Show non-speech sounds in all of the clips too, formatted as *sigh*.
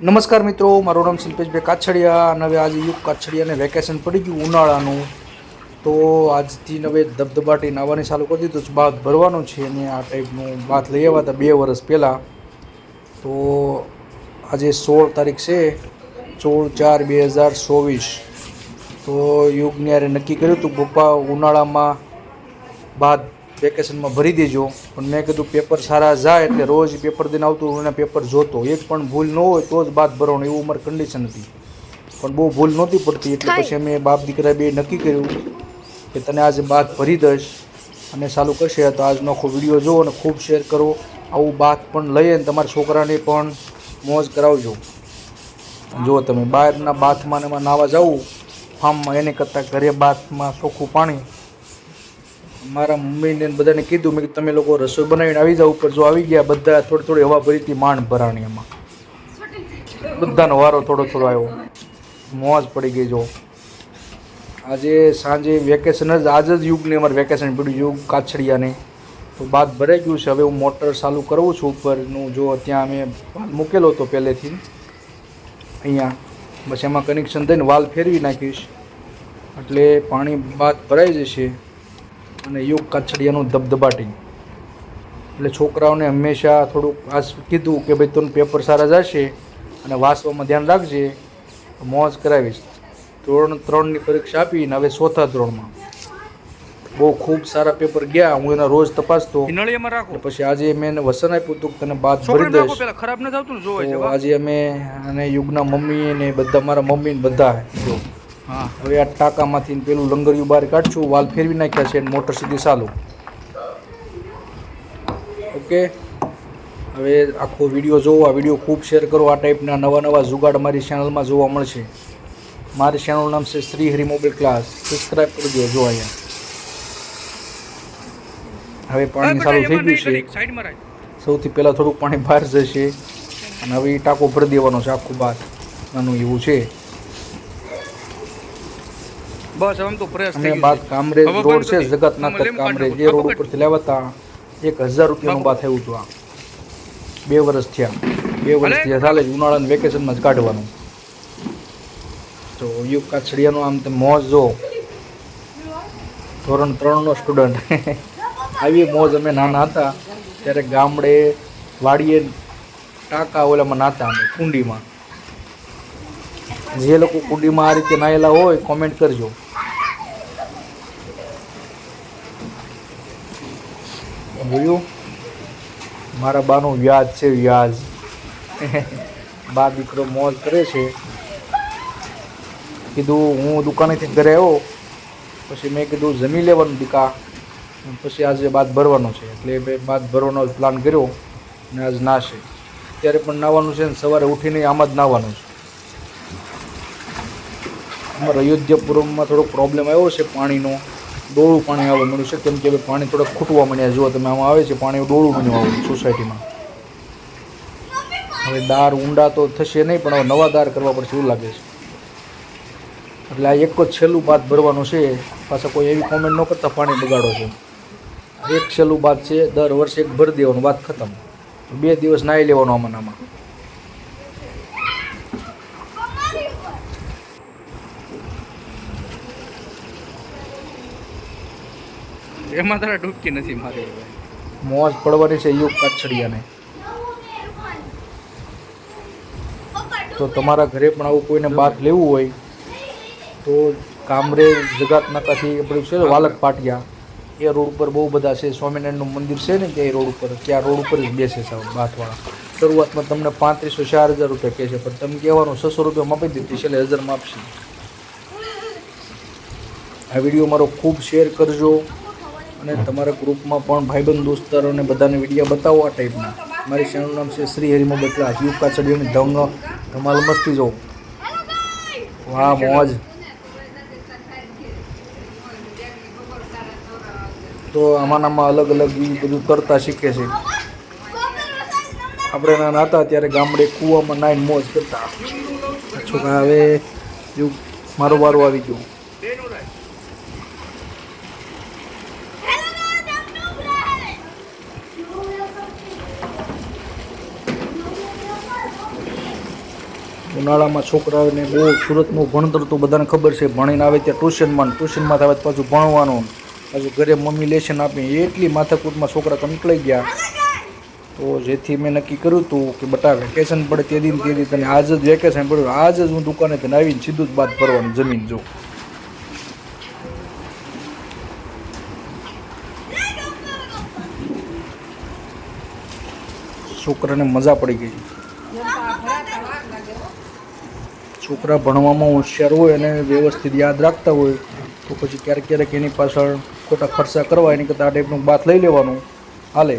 નમસ્કાર મિત્રો, મારું નામ શિલ્પેશભાઈ કાછડિયા અને હવે આજે યુગ કાછડિયાને વેકેશન પડી ગયું ઉનાળાનું. તો આજથી હવે ધબધબાટી નાવાની ચાલુ કરી દીધું છે બાથ ભરવાનું છે અને આ ટાઈપનું બાથ લઈ આવ્યા હતા બે વર્ષ પહેલાં. તો આજે સોળ તારીખ છે, સોળ ચાર બે હજાર ચોવીસ. તો યુગને યારે નક્કી કર્યું હતું, પપ્પા ઉનાળામાં બાદ વેકેશનમાં ભરી દેજો. પણ મેં કીધું પેપર સારા જાય એટલે રોજ પેપર દઈને આવતું હું પેપર જોતો એક પણ ભૂલ ન હોય તો જ બાદ ભરવાનું. એવું અમારી કન્ડિશન હતી. પણ બહુ ભૂલ નહોતી પડતી. એટલે પછી અમે બાપ દીકરા બે નક્કી કર્યું કે તને આજે બાદ ભરી દઈશ અને ચાલુ કરશે. તો આજનો આખો વીડિયો જુઓ અને ખૂબ શેર કરો. આવું બાદ પણ લઈએ ને તમારા છોકરાને પણ મોજ કરાવજો. જો તમે બહારના બાથમાં એમાં નાવા જવું. ફાર્મમાં એને કરતાં ઘરે બાથમાં ચોખ્ખું પાણી. મારા મમ્મીને બધાને કીધું, મેં તમે લોકો રસોઈ બનાવીને આવી જાવ ઉપર જો આવી ગયા, બધા થોડી થોડી હવા ભરીતી માંડ ભરાણી એમાં. બધાનો વારો થોડો થોડો આવ્યો. મોજ પડી ગઈ જો. આજે સાંજે વેકેશન જ, આજ જ યુગને અમારે વેકેશન પડ્યું યુગ કાછડિયાને. તો બાદ ભરાઈ ગયું છે. હવે હું મોટર ચાલુ કરું છું ઉપરનું. જો ત્યાં અમે વાલ મૂકેલો હતો પહેલેથી. અહીંયા. બસ એમાં કનેક્શન થઈને વાલ ફેરવી નાખીશ. એટલે પાણી બાદ ભરાઈ જશે. અને યુગ કાછડિયાનું ધબધબાટી. એટલે છોકરાઓને હંમેશા થોડુંક આ કીધું કે ભાઈ તને પેપર સારા જશે અને વાંચવામાં ધ્યાન રાખજે. મોજ કરાવીશ. ધોરણ ત્રણની પરીક્ષા આપીને હવે ચોથા ધોરણમાં. બહુ ખૂબ સારા પેપર ગયા હું એના રોજ તપાસતો. રાખો. પછી આજે મેં વસન આપ્યું હતું તને બાદ ભરી દઈશ. ખરાબ ન થતું ને જોવે છે તો વાહ. આજે અમે અને યુગના મમ્મી ને બધા મારા મમ્મી ને બધા જો. હા. હવે આ ટાંકામાંથી પેલું લંગરિયું બહાર કાઢશું વાલ ફેરવી નાખ્યા છે અને મોટર સીધી ચાલુ. ઓકે? હવે આખો વીડિયો જોવો આ વીડિયો ખૂબ શેર કરો. આ ટાઈપના નવા નવા જુગાડ મારી ચેનલમાં જોવા મળશે. મારી ચેનલનું નામ છે Shri Hari mobile class subscribe કરજો જો અહીંયા. હવે પાણી ચાલુ થઈ ગયું છે. સૌથી પહેલાં થોડુંક પાણી બહાર જશે. અને હવે એ ટાંકો ભરી દેવાનો છે આખું બહાર. નાનું એવું છે. બસ આમ તો પ્રેસ થઈ અને બાદ. કામરેજ રોડ છે. જગતનાથ કામરેજ એ રોડ. ઉપરથી લાવ્યા હતા એક હજાર રૂપિયાનું બા થયું હતું આ બે વર્ષ થયા. બે વર્ષ થયા. ચાલે જ ઉનાળાના વેકેશનમાં જ કાઢવાનું. તો યુગ કાછડિયાનો આમ તમે મોજ જો. ધોરણ ત્રણનો સ્ટુડન્ટ *laughs* આવી મોજ અમે નાના હતા. ત્યારે ગામડે વાડીએ ટાંકા ઓલામાં નાતા અમે કુંડીમાં. જે લોકો કુંડીમાં આ રીતે નાયેલા હોય કોમેન્ટ કરજો. જોયું? મારા બાનું વ્યાજ છે, વ્યાજ. બા દીકરો મોજ કરે છે. કીધું, હું દુકાનેથી ઘરે આવ્યો. પછી મેં કીધું, જમી લેવાનું દીકા. પછી આજે બાદ ભરવાનો છે. એટલે મેં બાદ ભરવાનો પ્લાન કર્યો ને આજ નાશે ત્યારે પણ નાવાનું છે ને સવારે ઉઠીને આમ જ નાવાનું છે. અમારા અયોધ્યાપુરમમાં થોડોક પ્રોબ્લેમ આવ્યો છે પાણીનો. ડોળું પાણી આવવા મળ્યું છે. કેમ કે હવે પાણી થોડાક ખૂટવા મળ્યા જુઓ તમે, આમાં આવે છે પાણી ડોળું બન્યું આવે સોસાયટીમાં. હવે દાર ઊંડા તો થશે નહીં, પણ હવે નવા દાર કરવા પડશે એવું લાગે છે. એટલે આ એક જ છેલ્લું બાદ ભરવાનું છે. પાછા કોઈ એવી કોમેન્ટ ન કરતા, પાણી બગાડો છે. એક છેલ્લું બાદ છે, દર વર્ષે એક ભરી દેવાનું, વાત ખતમ. બે દિવસ નાહી લેવાનું આમાં આમાં. એમાં તારા ડૂબકી નથી મારી. મોજ પડવાની છે યુગ કાછડિયાને. તો તમારા ઘરે પણ આવું કોઈને બાથ લેવું હોય, તો કામરે જગાત નાકાથી આપણું છે વાલક પાટિયા, એ રોડ ઉપર બહુ બધા છે. સ્વામિનારાયણનું મંદિર છે ને ત્યાં રોડ ઉપર, ત્યાં રોડ ઉપર જ બેસે છે બાથવાળા. શરૂઆતમાં તમને પાંત્રીસો ચાર હજાર રૂપિયા કહે છે, પણ તમે કહેવાનું છસો રૂપિયા આપી દીધી છેલ્લે હજારમાં આપશે. આ વીડિયો મારો ખૂબ શેર કરજો. અને તમારા ગ્રુપમાં પણ ભાઈબંધ દોસ્તારોને બધાને વીડિયો બતાવો આ ટાઈપના મારી ચેનલનું નામ છે શ્રી હરિમો બટલા યુગ કાચડીઓની ધંગ. ધમાલ મસ્તી જો. વાહ, મોજ. તો આમાં આમાં અલગ અલગ એ બધું કરતા શીખે છે. આપણે નાના હતા ત્યારે ગામડે કૂવામાં નાઈન મોજ કરતા. છોકરા હવે યુગ મારું વારો આવી ગયું. ઉનાળામાં છોકરાઓને બહુ સુરતનું ભણતર તો બધાને ખબર છે. ભણીને આવે ત્યાં ટ્યુશનમાં ટ્યુશનમાં આવે પાછું ભણવાનું. પાછું ઘરે મમ્મી લેશન આપી. એટલી માથાકૂટમાં છોકરા કંકળાઈ ગયા. તો જેથી મેં નક્કી કર્યું હતું કે બટા વેકેશન પડે તે દિન તે દિન. તને આજ જ વેકેશન પડ્યું. આજ જ હું દુકાને તને આવીને સીધું જ બાદ ભરવાનું જમીન જો. છોકરાને મજા પડી ગઈ. છોકરા ભણવામાં હોશિયાર હોય અને વ્યવસ્થિત યાદ રાખતા હોય તો પછી ક્યારેક ક્યારેક એની પાછળ ખોટા ખર્ચા કરવા એની કરતાં આ ટાઈપનું બાથ લઈ લેવાનું. હાલે.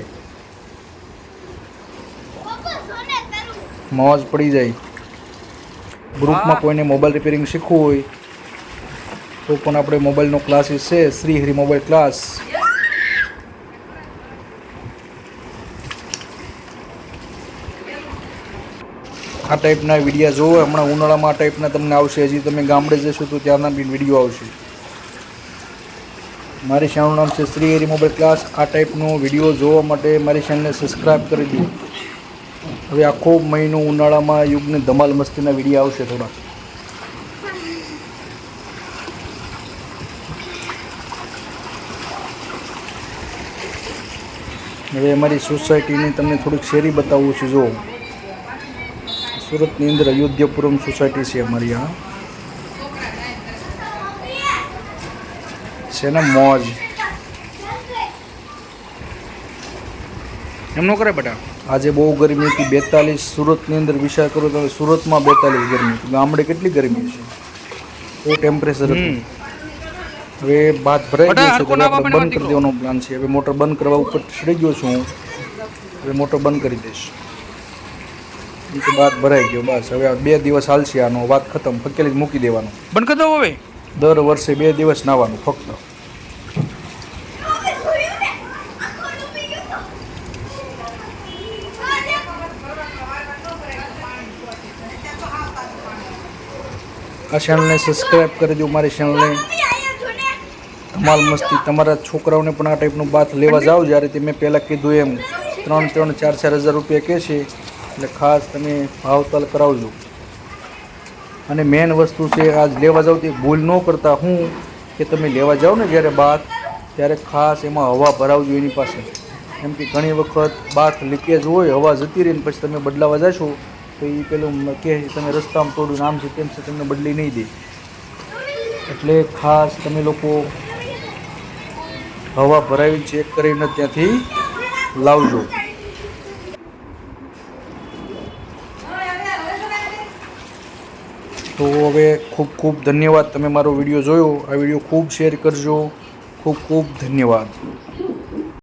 મોજ પડી જાય. ગ્રુપમાં કોઈને મોબાઈલ રિપેરિંગ શીખવું હોય તો પણ આપણે મોબાઈલનો ક્લાસીસ છે શ્રી હરિ મોબાઈલ ક્લાસ આ ટાઈપના વિડીયા જોવો, હમણાં ઉનાળામાં આ ટાઈપના તમને આવશે. હજી તમે ગામડે જશો તો ત્યાંના બી વીડિયો આવશે. મારી ચેનલનું નામ છે શ્રી એરી મોબાઈલ ક્લાસ આ ટાઈપનો વીડિયો જોવા માટે મારી ચેનલને સબસ્ક્રાઈબ કરી દો. હવે આખો મહિનો ઉનાળામાં યુગને ધમાલ મસ્તીના વીડિયો આવશે થોડા. હવે અમારી સોસાયટીની તમને થોડીક શેરી બતાવવું છે જો સુરતની અંદર અયોધ્યાપુરમ સોસાયટી છે અમારી આ. છે ને મોજ? એમ ન કરે બેટા. આજે બહુ ગરમી હતી બેતાલીસ સુરતની અંદર વિચાર કરો તો સુરતમાં બેતાલીસ ગરમી હતી. ગામડે કેટલી ગરમી છે? એ ટેમ્પરેચર હતું. હવે ભાત ભરાઈ ગયો છે આપણે બંધ કરી દેવાનો પ્લાન છે. હવે મોટર બંધ કરવા ઉપર ચડી ગયો છું હું. હવે મોટર બંધ કરી દઈશ. એ તો બાદ ભરાઈ ગયો બસ. હવે આ બે દિવસ હાલશે આનો વાત ખતમ. ફકેલી મૂકી દેવાનો. બંધ કરી દો હવે. દર વર્ષે બે દિવસ નાવાનું ફક્ત. આ ચેનલને સબસ્ક્રાઈબ કરી દો મારી ચેનલને ધમાલ મસ્તી. તમારા છોકરાઓને પણ આ ટાઈપનું બાથ લેવા જાઓ જ્યારે તે મેં પહેલાં કીધું એમ. ત્રણ ત્રણ ચાર ચાર હજાર રૂપિયા કહે છે. એટલે ખાસ તમે ભાવતાલ કરાવજો. અને મેન વસ્તુ છે, આજ લેવા જાઓ તે ભૂલ ન કરતા હું કે તમે લેવા જાઓ ને જ્યારે બાથ ત્યારે ખાસ એમાં હવા ભરાવજો એની પાસે. એમ કે ઘણી વખત બાથ લીકેજ હોય, હવા જતી રહીને પછી તમે બદલાવા જશો, તો એ પેલું કહે છે, તમે રસ્તામાં તોડું નામ છે તેમ છે, તમને બદલી નહીં દે. એટલે ખાસ તમે લોકો હવા ભરાવી ચેક કરીને ત્યાંથી લાવજો. તો હવે ખૂબ ખૂબ ધન્યવાદ. તમે મારો વીડિયો જોયો, આ વીડિયો ખૂબ શેર કરજો. ખૂબ ખૂબ ધન્યવાદ.